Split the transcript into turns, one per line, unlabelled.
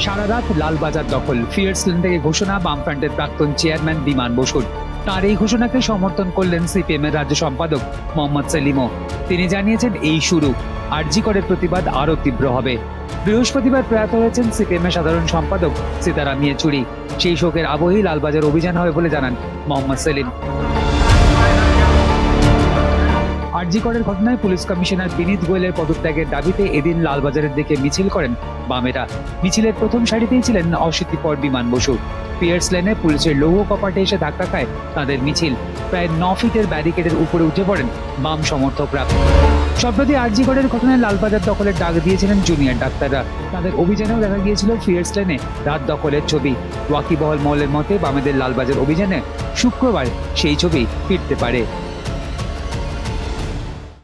সারা রাত লালবাজার দখল, fierce lane থেকে ঘোষণা, বামফ্রন্টের প্রাক্তন চেয়ারম্যান বিমান বসুর। তার এই ঘোষণাকে সমর্থন করলেন সিপিএম এর রাজ্য সম্পাদক মোহাম্মদ সেলিমও। তিনি জানিয়েছেন, এই শুরু। আরজি করের প্রতিবাদ আরও তীব্র হবে। বৃহস্পতিবার প্রয়াত হয়েছেন সিপিএম এর সাধারণ সম্পাদক সীতারাম ইয়েচুরি। সেই শোকের আবহেই লালবাজার অভিযান হবে বলে জানান মোহাম্মদ সেলিম। আরজি করের ঘটনায় পুলিশ কমিশনার বিনীত গোয়েলের পদত্যাগের দাবিতে এদিন লালবাজারের দিকে মিছিল করেন বামেরা। মিছিলের প্রথম সারিতেই ছিলেন অশীতিপর বিমান বসু। পিয়ার্স লেনে পুলিশের লৌহ কপাটে এসে ধাক্কা খায় তাদের মিছিল। প্রায় ন ফিটের ব্যারিকেডের উপরে উঠে পড়েন বাম সমর্থকরা। সম্প্রতি আরজি করের ঘটনায় লালবাজার দখলের ডাক দিয়েছিলেন জুনিয়র ডাক্তাররা। তাদের অভিযানেও দেখা গিয়েছিল ফিয়ার্স লেনে রাত দখলের ছবি। ওয়াকিবহল মহলের মতে বামেদের লালবাজার অভিযানে শুক্রবার সেই ছবি ফিরতে পারে।